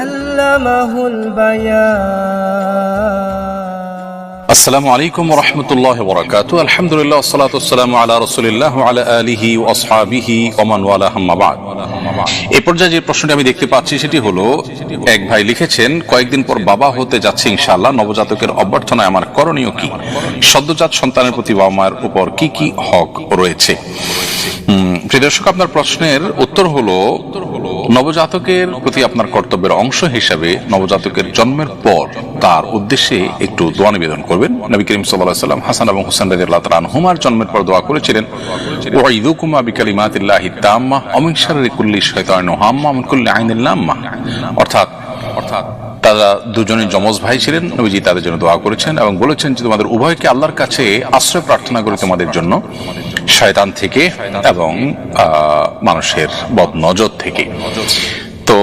আল্লামাহুল বায়ান। আসসালামু আলাইকুম রহমতুল্লাহ বরাকাতু আলহামদুলিল্লাহ সালাত আসসালামু আলা রসুলিল্লাহ আলা আলিহি ও আসহাবিহি ওমান ওয়ালা হাম্মাবাদ এই পর্যায়ে যে প্রশ্নটি আমি দেখতে পাচ্ছি, সেটি হলো, এক ভাই লিখেছেন, কয়েকদিন পর বাবা হতে যাচ্ছে ইনশাআল্লাহ, নবজাতকের অভ্যর্থনায় আমার করণীয় কি? সদ্যজাত সন্তানের প্রতি বাবা মায়ের উপর কি কি হক রয়েছে? প্রিয় দর্শক, আপনার প্রশ্নের উত্তর হলো নবজাতকের প্রতি আপনার কর্তব্যের অংশ হিসাবে নবজাতকের জন্মের পর তার উদ্দেশ্যে একটু দোয়া নিবেদন করবেন। নবী করিম সাল্লাম হাসান এবং হুসেন রাজি আল্লাহ তালান হুমার জন্মের পর দোয়া করেছিলেন ওয়াইদুকুমা বিকালিমাতিল্লাহি তাম্মা শাররি কুল্লি শাইতানিন হাম্মা মুকুল্লি কুল্লি আইনিন লাম্মা। অর্থাৎ অর্থাৎ তারা দুজনে যমজ ভাই ছিলেন, নবীজি তাদের জন্য দোয়া করেছেন এবং বলেছেন যে তোমাদের উভয়কে আল্লাহর কাছে আশ্রয় প্রার্থনা করে তোমাদের জন্য, শয়তান থেকে এবং মানুষের বদ নজর থেকে। তো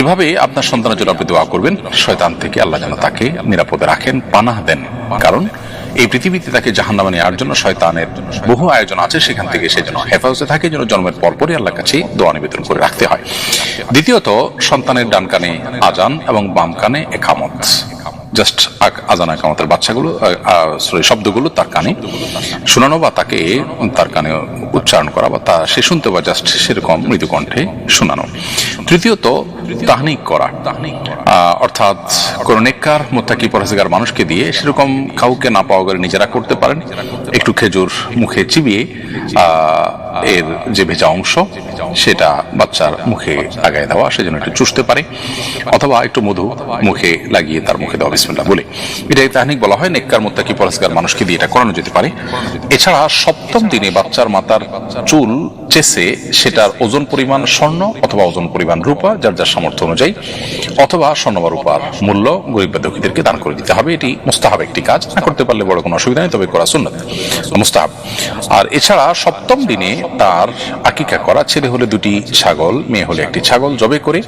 এভাবে আপনার সন্তানের জন্য আপনি দোয়া করবেন, শয়তান থেকে আল্লাহ যেন তাকে নিরাপদে রাখেন, পানাহ দেন। কারণ এই পৃথিবীতে তাকে জাহান্নামে নেওয়ার জন্য শয়তানের বহু আয়োজন আছে, সেখান থেকে সে যেন হেফাজতে থাকে, যেন জন্মের পরপরই আল্লাহ কাছে দোয়া নিবেদন করে রাখতে হয়। দ্বিতীয়ত, সন্তানের ডান কানে আজান এবং বাম কানে একামত। জাস্ট আজান একামতের বাচ্চাগুলো সরি শব্দগুলো তার কানে শোনানো বা তাকে তার কানে উচ্চারণ করা বা তা সে শুনতে বা জাস্ট সেরকম মৃদু কণ্ঠে শোনানো। তৃতীয়ত, তাহনিক করা। অর্থাৎ কোন নেককার, মোত্তাকি, পরহেজগার মানুষকে দিয়ে সেরকম কাউকে না পাওয়া গেলে নিজেরা করতে পারেন। একটু খেজুর মুখে চিবিয়ে এর যে ভেজা অংশ, সেটা বাচ্চার মুখে লাগাই দেওয়া, সেজন্য একটু চুষতে পারে, অথবা একটু মধু মুখে লাগিয়ে তার মুখে দেওয়া, বিসমিল্লাহ বলে। এটাই তাহনিক বলা হয়, নেককার, মোত্তাকি, পরহেজগার মানুষকে দিয়ে এটা করানো যেতে পারে। এছাড়া সপ্তম দিনে বাচ্চার মাতার চুল চেসে সেটার ওজন পরিমাণ স্বর্ণ অথবা ওজন পরিমাণ রূপা, যার যার সামর্থ্য অনুযায়ী, অথবা স্বর্ণ বা রূপার মূল্য গরিব বা দুঃখীদেরকে দান করে দিতে হবে। এটি মুস্তাহাব একটি কাজ, না করতে পারলে বড় কোনো অসুবিধা নেই, তবে করা সুন্নত, মুস্তাহাব। আর এছাড়া সপ্তম দিনে তার আকিকা করা ছেলে হলে দুটি ছাগল, মেয়ে হলে একটি ছাগল জবে করে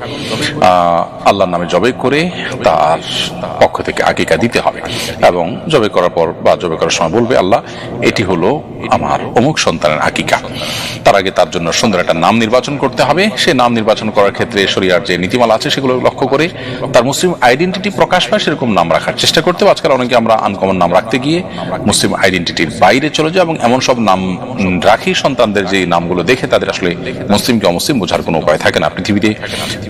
আল্লাহর নামে জবে করে তার পক্ষ থেকে আকিকা দিতে হবে। এবং জবে করার পর বা জবে করার সময় বলবে, আল্লাহ, এটি হলো আমার অমুক সন্তানের আকিকা। তার আগে তার জন্য সুন্দর একটা নাম নির্বাচন করতে হবে। সে নাম নির্বাচন করার ক্ষেত্রে শরিয়ার যে নীতিমালা আছে সেগুলো লক্ষ্য করে তার মুসলিম আইডেন্টিটি প্রকাশ পায় সেরকম নাম রাখার চেষ্টা করতে হবে। আজকাল অনেকে আমরা আনকমন নাম রাখতে গিয়ে মুসলিম আইডেন্টিটির বাইরে চলে যাই এবং এমন সব নাম রাখি সন্তানদের যে নামগুলো দেখে তাদের আসলে মুসলিম কি অমুসলিম বোঝার কোনো উপায় থাকে না। পৃথিবীতে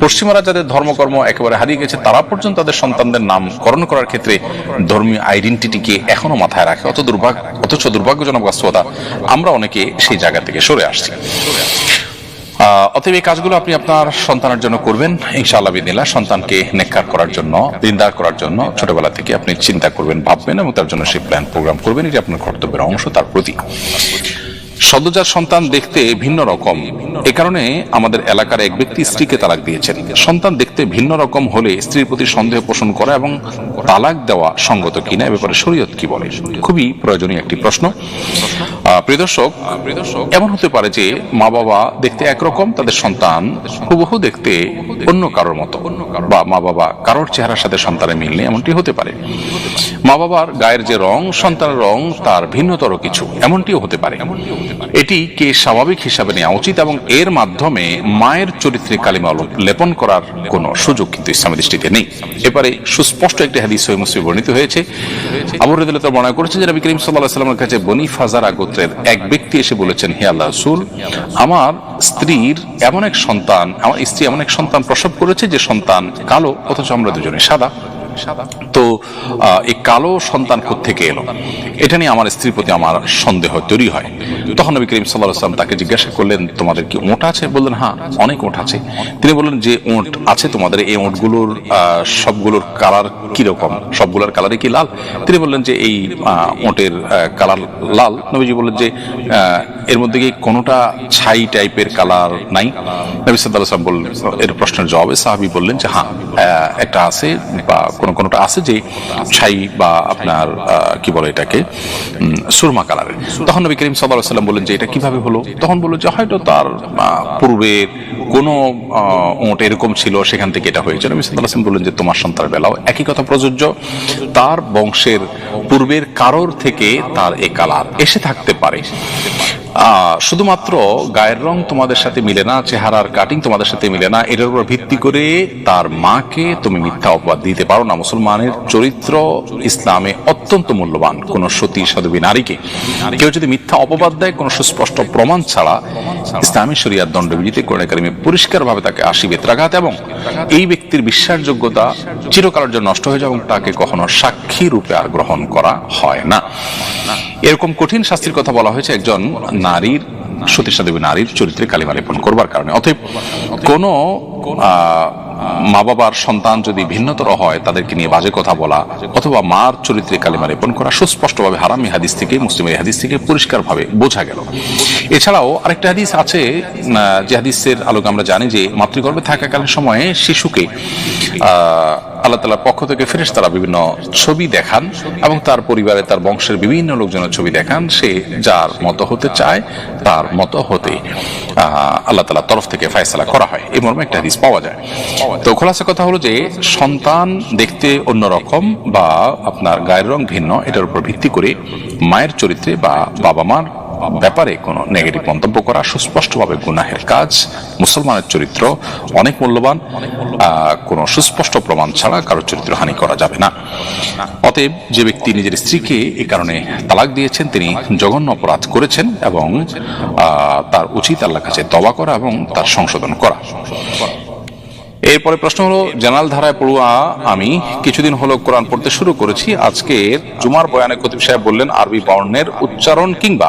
পশ্চিমারা যাদের ধর্মকর্ম একেবারে হারিয়ে গেছে, তারা পর্যন্ত তাদের সন্তানদের নামকরণ করার ক্ষেত্রে ধর্মীয় আইডেন্টিটিকে এখনও মাথায় রাখে। অত দুর্ভাগ্য অথচ দুর্ভাগ্যজনক বাস্তবতা আমরা অনেকে সেই জায়গা থেকে সরে আসছি। আহ, অতএব এই কাজগুলো আপনি আপনার সন্তানের জন্য করবেন। ইনশাআল্লাহ বিদিল্লাহ সন্তানকে নেককার করার জন্য দিনদার করার জন্য ছোটবেলা থেকে আপনি চিন্তা করবেন ভাববেন এবং তার জন্য সেই প্ল্যান প্রোগ্রাম করবেন। এটি আপনার কর্তব্যের অংশ তার প্রতি সদ্যজাত সন্তান দেখতে ভিন্ন রকম। এ কারণে আমাদের এলাকার এক ব্যক্তি স্ত্রীকে তালাক দিয়েছেন। সন্তান দেখতে ভিন্ন রকম হলে স্ত্রীর প্রতি সন্দেহ পোষণ করা এবং তালাক দেওয়া সঙ্গত কিনা এ ব্যাপারে শরীয়ত কি বলে? খুবই প্রয়োজনীয় একটি প্রশ্ন। আহ, প্রিয় দর্শক এমন হতে পারে যে মা বাবা দেখতে একরকম তাদের সন্তান হুবহু দেখতে অন্য কারোর মতো বা মা বাবা কারোর চেহারার সাথে সন্তানের মিল নেই এমনটি হতে পারে। মা বাবার গায়ের যে রং সন্তানের রং তার ভিন্নতর কিছু এমনটিও হতে পারে। এটি কে স্বাভাবিক হিসাবে নেওয়া উচিত এবং এর মাধ্যমে মায়ের চরিত্রে কালিমা লেপন করার কোনো সুযোগ কিন্তু ইসলামের দৃষ্টিতে নেই। এবারে সুস্পষ্ট একটি হাদিস সহিহ মুসলিম বর্ণিত হয়েছে। আবু রেদুল্লাহ বর্ণনা করেছেন যে নবী করিম আলাইহি সাল্লামের কাছে বনি ফাজারা গোত্রের এক ব্যক্তি এসে বলেছেন, হে আল্লাহ রাসূল, আমার স্ত্রীর এমন এক সন্তান, আমার স্ত্রী এমন এক সন্তান প্রসব করেছে যে সন্তান কালো, অথচ আমরা দুজনে সাদা। তো এই কালো সন্তান থেকে এলো? এটা নিয়ে আমার স্ত্রীর প্রতি আমার সন্দেহ তৈরি হয়। তখন নবী করিম সাল্লাহ আসলাম তাকে জিজ্ঞাসা করলেন, তোমাদের কি ওঁট আছে? বললেন হ্যাঁ অনেক ওঁট আছে। তিনি বললেন, যে ওঁট আছে তোমাদের, এই ওঁটগুলোর সবগুলোর কালার কীরকম? সবগুলোর কালারে কি লাল? তিনি বললেন যে, এই ওঁটের কালার লাল। নবীজি বললেন যে এর মধ্যে কি কোনোটা ছাই টাইপের কালার নাই? নবী সাল্লাহ আসলাম বললেন, এর প্রশ্নের জবাবে সাহাবি বললেন যে হ্যাঁ একটা আছে, বা কোনো, কোনোটা আছে যে ছাই বা আপনার কি বলে এটাকে সুরমা কালারের। তখন নবী করিম সাল্লাহ সাল্লাম বললেন যে এটা কীভাবে হলো? তখন বলল যে হয়তো তার পূর্বে পূর্বের কোনো ওঁট এরকম ছিল, সেখান থেকে এটা হয়েছে। নবী সাল্লাম বললেন যে, তোমার সন্তানের বেলাও একই কথা প্রযোজ্য। তার বংশের পূর্বের কারোর থেকে তার এ কালার এসে থাকতে পারে। শুধুমাত্র গায়ের রং তোমাদের সাথে মিলে না, চেহারার কাটিং তোমাদের সাথে মিলে না, এটার উপর ভিত্তি করে তার মাকে তুমি মিথ্যা অপবাদ দিতে পারো না। মুসলমানের চরিত্র ইসলামে অত্যন্ত মূল্যবান, কোন সতী, সাধবী নারীকে। কেউ যদি মিথ্যা অপবাদ দেয়, কোনো সুস্পষ্ট প্রমাণ ছাড়া ইসলামী শরিয়ার দণ্ডবিধিতে কোরআন কারিমে পরিষ্কার ভাবে তাকে আশি বেত্রাঘাত এবং এই ব্যক্তির বিশ্বাসযোগ্যতা চিরকালের জন্য নষ্ট হয়ে যায় এবং তাকে কখনো সাক্ষী রূপে আর গ্রহণ করা হয় না। এরকম কঠিন শাস্তির কথা বলা হয়েছে একজন নারীর সতীশা দেবী নারীর চরিত্রে কালিমা লেপন করবার কারণে। অতএব কোন মা বাবার সন্তান যদি ভিন্নতর হয়, তাদেরকে নিয়ে বাজে কথা বলা অথবা মার চরিত্রে কালিমা লেপন করা সুস্পষ্টভাবে হারামি হাদিস থেকে মুসলিমের হাদিস থেকে পরিষ্কারভাবে বোঝা গেল। এছাড়াও আরেকটা হাদিস আছে যে হাদিসের আলোকে আমরা জানি যে মাতৃগর্ভে থাকাকালীন সময়ে শিশুকে আল্লাহ তালার পক্ষ থেকে ফেরেস তারা বিভিন্ন ছবি দেখান এবং তার পরিবারে তার বংশের বিভিন্ন লোকজনের ছবি দেখান, সে যার মতো হতে চায়, তার মতো হতে আল্লাহ তালার তরফ থেকে ফয়সালা করা হয়। এই মর্মে একটা হাদিস পাওয়া যায়। তো খোলাসা কথা হলো যে, সন্তান দেখতে অন্যরকম বা আপনার গায়ের রং ভিন্ন, এটার উপর ভিত্তি করে মায়ের চরিত্রে বা বাবা মার ব্যাপারে কোনো নেগেটিভ মন্তব্য করা সুস্পষ্টভাবে গুনাহের কাজ, মুসলমানের চরিত্র অনেক মূল্যবান কোনো সুস্পষ্ট প্রমাণ ছাড়া কারোর চরিত্র হানি করা যাবে না। অতএব যে ব্যক্তি নিজের স্ত্রীকে এ কারণে তালাক দিয়েছেন, তিনি জঘন্য অপরাধ করেছেন এবং তার উচিত আল্লাহ কাছে তবা করা এবং তার সংশোধন করা। এরপরে প্রশ্ন হলো জেনারেল ধারায় পড়ুয়া আমি কিছুদিন হলো কোরআন পড়তে শুরু করেছি। আজকে জুমার বয়ানে খতিব সাহেব বললেন, আরবি বর্ণের উচ্চারণ কিংবা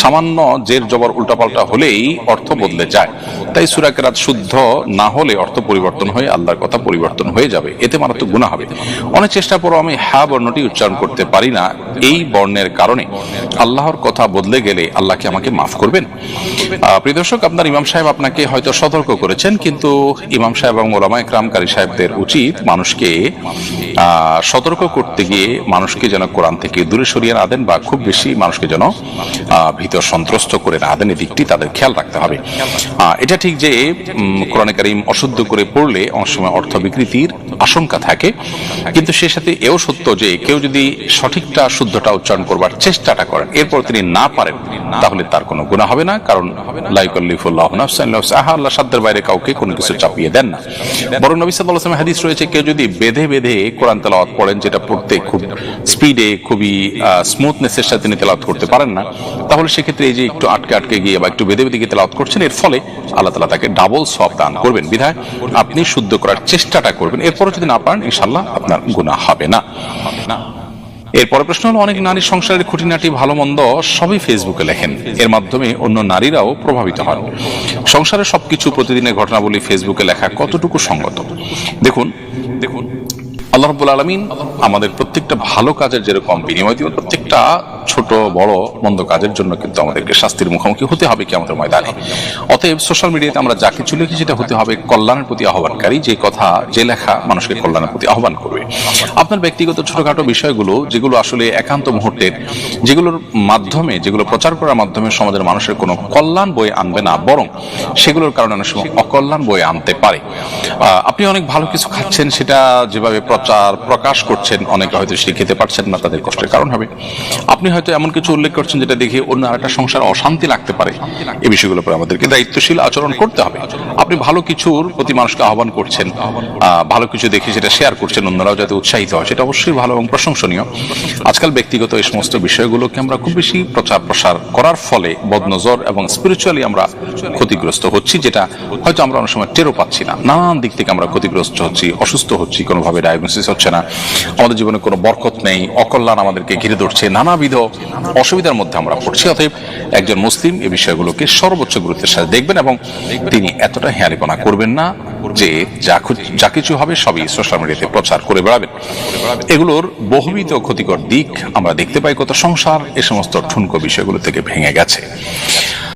সামান্য জের জবর উল্টাপাল্টা হলেই অর্থ বদলে যায়। তাই সুরা কেরাত শুদ্ধ না হলে অর্থ পরিবর্তন হয়ে আল্লাহর কথা পরিবর্তন হয়ে যাবে। এতে মারাত্মক গুণা হবে। অনেক চেষ্টা পরও আমি হা বর্ণটি উচ্চারণ করতে পারি না। এই বর্ণের কারণে আল্লাহর কথা বদলে গেলে আল্লাহ কি আমাকে মাফ করবেন? প্রিয় দর্শক, আপনার ইমাম সাহেব আপনাকে হয়তো সতর্ক করেছেন, কিন্তু ইমাম সাহেব এবং ওলামা ইকরামকারী সাহেবদের উচিত মানুষকে সতর্ক করতে গিয়ে মানুষকে যেন কোরআন থেকে দূরে সরিয়ে না দেন বা খুব বেশি মানুষকে যেন ভীত সন্ত্রস্ত করে না দেন। এই দিকটি তাদের খেয়াল রাখতে হবে। এটা ঠিক যে কোরআনে কারিম অশুদ্ধ করে পড়লে অনেক সময় অর্থ বিকৃতির আশঙ্কা থাকে। কিন্তু সে সাথে এও সত্য যে, কেউ যদি সঠিকটা, শুদ্ধটা উচ্চারণ করবার চেষ্টাটা করেন, এরপর তিনি না পারেন, তাহলে তার কোনো গুণা হবে না। কারণ লাইকুল্লিফুল্লাহ আল্লাহ সাধ্যের বাইরে কাউকে কোনো কিছু চাপিয়ে দেন না। বরং নবী সাল্লাহ আসলামের হাদিস রয়েছে, কেউ যদি বেঁধে বেঁধে কোরআন তেলাওয়াত পড়েন যেটা পড়তে খুব স্পিডে খুবই স্মুথনেসের সাথে তিনি তেলাওয়াত করতে পারেন না, তাহলে সেক্ষেত্রে এই যে একটু আটকে আটকে গিয়ে বা একটু বেঁধে বেঁধে গিয়ে তেলাওয়াত করছেন, এর ফলে আল্লাহ তালা তাকে ডাবল সব দান করবেন। বিধায় আপনি শুদ্ধ করার চেষ্টাটা করবেন। এরপরও যদি না পারেন ইনশাল্লাহ আপনার গুণা হবে না হবে না। এরপরে প্রশ্ন হলো, অনেক নারী সংসারের খুঁটিনাটি ভালো মন্দ সবই ফেসবুকে লেখেন। এর মাধ্যমে অন্য নারীরাও প্রভাবিত হন। সংসারের সবকিছু প্রতিদিনের ঘটনাবলী ফেসবুকে লেখা কতটুকু সঙ্গত? দেখুন দেখুন। আল্লাহ রব্বুল আলমিন আমাদের প্রত্যেকটা ভালো কাজের যেরকম বিনিময় দিবেন, প্রত্যেকটা ছোট, বড়, মন্দ কাজের জন্য কিন্তু আমাদেরকে শাস্তির মুখোমুখি হতে হবে কি আমাদের ময়দানে। অতএব সোশ্যাল মিডিয়াতে আমরা যা কিছু লিখি সেটা হতে হবে কল্যাণের প্রতি আহ্বানকারী, যে কথা, যে লেখা মানুষকে কল্যাণের প্রতি আহ্বান করবে। আপনার ব্যক্তিগত ছোটখাটো বিষয়গুলো, যেগুলো আসলে একান্ত মুহূর্তের, যেগুলোর মাধ্যমে, যেগুলো প্রচার করার মাধ্যমে সমাজের মানুষের কোনো কল্যাণ বই আনবে না, বরং সেগুলোর কারণে অনেক সময় অকল্যাণ বই আনতে পারে। আপনি অনেক ভালো কিছু খাচ্ছেন, সেটা যেভাবে প্রচার, প্রকাশ করছেন, অনেকে হয়তো সেটা খেতে পারছেন না, তাদের কষ্টের কারণ হবে। আপনি হয়তো এমন কিছু উল্লেখ করছেন যেটা দেখে অন্য আরেকটা সংসার অশান্তি লাগতে পারে। এই বিষয়গুলোর উপর আমাদেরকে দায়িত্বশীল আচরণ করতে হবে। আপনি ভালো কিছুর প্রতি মানুষকে আহ্বান করছেন ভালো কিছু দেখে সেটা শেয়ার করছেন, অন্যরাও যাতে উৎসাহিত হয়, সেটা অবশ্যই ভালো এবং প্রশংসনীয়। আজকাল ব্যক্তিগত এই সমস্ত বিষয়গুলোকে আমরা খুব বেশি প্রচার প্রসার করার ফলে বদনজর এবং স্পিরিচুয়ালি আমরা ক্ষতিগ্রস্ত হচ্ছি, যেটা হয়তো আমরা অনেক সময় টেরও পাচ্ছি না। নানান দিক থেকে আমরা ক্ষতিগ্রস্ত হচ্ছি, অসুস্থ হচ্ছি, কোনোভাবে ডায়াগনোসিস হচ্ছে না। আমাদের জীবনে কোনো বরকত নেই, অকল্যাণ আমাদেরকে ঘিরে ধরছে, নানাবিধ অসুবিধার মধ্যে আমরা পড়ছি। অতএব একজন মুসলিম এই বিষয়গুলোকে সর্বোচ্চ গুরুত্বের সাথে দেখবেন এবং তিনি এতটা হেয়ালিপনা করবেন না যে যা যা কিছু হবে সবই সোশ্যাল মিডিয়াতে প্রচার করে বেড়াবেন। এগুলোর বহুবিধ ক্ষতিকর দিক আমরা দেখতে পাই। কত সংসার এ সমস্ত ঠুনকো বিষয়গুলো থেকে ভেঙে গেছে।